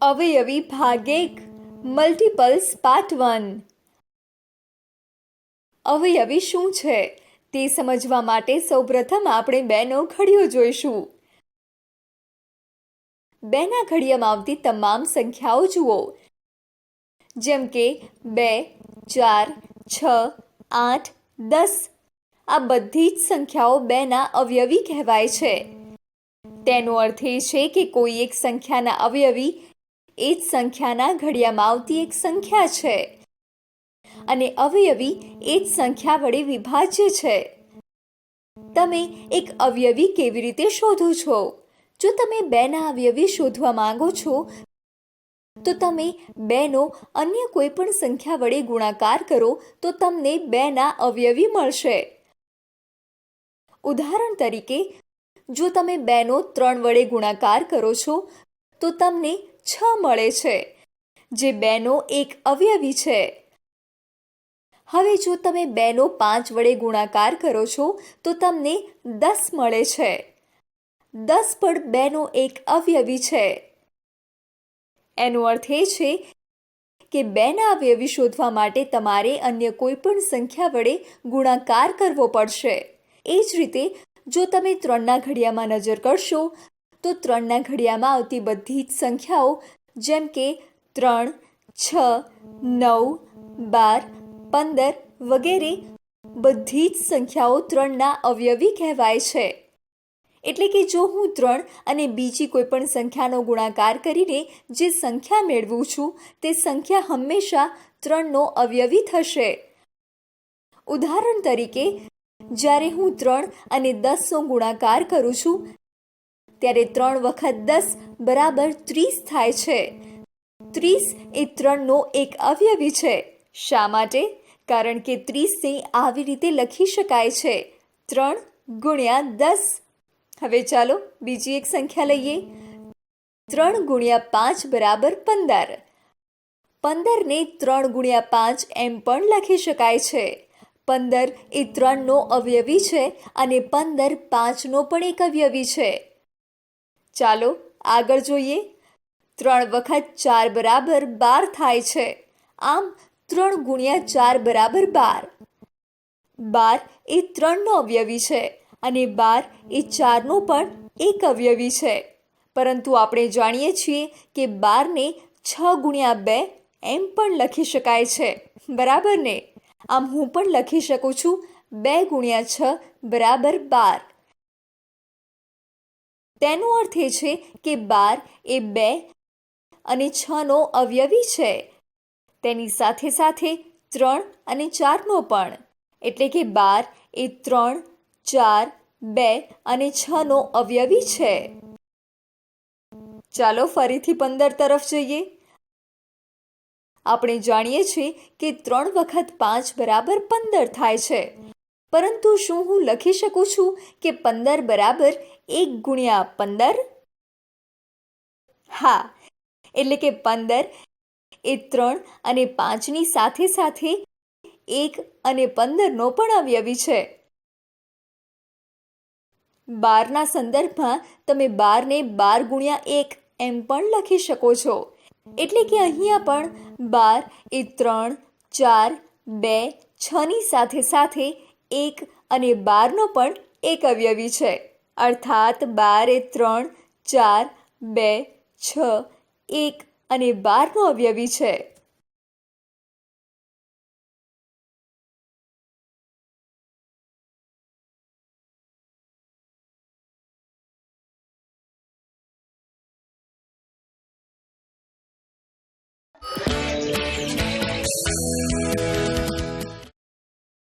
અવયવી ભાગ એક મલ્ટીપલ્સ પાર્ટ વન અવયવી શું છે? તે સમજવા માટે સૌપ્રથમ આપણે બેનો ઘડીઓ જોઈશું. બેના ઘડિયામાં આવતી તમામ સંખ્યાઓ જુઓ. જેમ કે બે, ચાર, છ, આઠ, દસ. આ બધી જ સંખ્યાઓ બેના અવયવી કહેવાય છે. તેનો અર્થ એ છે કે કોઈ એક સંખ્યાના અવયવી એ જ સંખ્યાના ઘડિયામાં આવતી એક સંખ્યા છે. અને અવયવી એ જ સંખ્યા વડે વિભાજ્ય છે. તમે એક અવયવી કેવી રીતે શોધો છો? જો તમે બેના અવયવી શોધવા માંગો છો, તો તમે બેનો અન્ય કોઈ પણ સંખ્યા વડે ગુણાકાર કરો, તો તમને બેના અવયવી મળશે. ઉદાહરણ તરીકે, જો તમે બેનો ત્રણ વડે ગુણાકાર કરો છો, તો તમને છ મળે છે, જે બેનો એક અવયવી છે. હવે જો તમે બેનો પાંચ વડે ગુણાકાર કરો છો, તો તમને દસ મળે છે. દસ પણ બેનો એક અવયવી છે. એનો અર્થ એ છે કે બેના અવયવી શોધવા માટે તમારે અન્ય કોઈ પણ સંખ્યા વડે ગુણાકાર કરવો પડશે. એ જ રીતે, જો તમે ત્રણના ઘડિયામાં નજર કરશો તો ત્રણના ઘડિયામાં આવતી બધી જ સંખ્યાઓ, જેમ કે ત્રણ, છ, નવ, બાર, પંદર વગેરે, બધી જ સંખ્યાઓ ત્રણના અવયવી કહેવાય છે. એટલે કે જો હું ત્રણ અને બીજી કોઈ પણ સંખ્યાનો ગુણાકાર કરીને જે સંખ્યા મેળવું છું, તે સંખ્યા હંમેશા ત્રણનો અવયવી થશે. ઉદાહરણ તરીકે, જ્યારે હું ત્રણ અને દસનો ગુણાકાર કરું છું ત્યારે ત્રણ વખત દસ બરાબર ત્રીસ થાય છે. ત્રીસ એ ત્રણનો એક અવયવી છે. શા માટે? કારણ કે ત્રીસને આવી રીતે લખી શકાય છે. ત્રણ ગુણ્યા દસ. હવે ચાલો બીજી એક સંખ્યા લઈએ. ત્રણ ગુણ્યા પાંચ બરાબર પંદર. પંદરને ત્રણ ગુણ્યા પાંચ એમ પણ લખી શકાય છે. પંદર એ ત્રણનો અવયવી છે અને પંદર પાંચનો પણ એક અવયવી છે. ચાલો આગળ જોઈએ. ત્રણ વખત ચાર બરાબર બાર થાય છે. આમ ત્રણ ગુણ્યા ચાર બરાબર બાર. બાર એ ત્રણનો અવયવી છે અને બાર એ ચારનો પણ એક અવયવી છે. પરંતુ આપણે જાણીએ છીએ કે બારને છ ગુણ્યા બે એમ પણ લખી શકાય છે. બરાબર ને? આમ હું પણ લખી શકું છું બે ગુણ્યા છ બરાબર બાર. તેનો અર્થ એ છે કે બાર એ બે અને છનો અવયવી છે. તેની સાથે સાથે ત્રણ અને ચારનો પણ. એટલે કે બાર એ ત્રણ, ચાર, બે અને છનો અવયવી છે. ચાલો ફરીથી પંદર તરફ જઈએ. આપણે જાણીએ છીએ કે ત્રણ વખત પાંચ બરાબર પંદર થાય છે. પરંતુ શું હું લખી શકું છું કે પંદર બરાબર એક ગુણ્યા પંદર? હા, એટલે કે પંદર એ ત્રણ અને પાંચની સાથે સાથે એક અને પંદરનો પણ અવયવી છે. બારના સંદર્ભમાં તમે બારને બાર ગુણ્યા એક એમ પણ લખી શકો છો. એટલે કે અહીંયા પણ બાર એ ત્રણ, ચાર, બે છની સાથે સાથે એક અને બારનો પણ એક અવયવી છે. અર્થાત બાર એ ત્રણ, ચાર, બે, છ, એક અને બારનો અવયવી છે.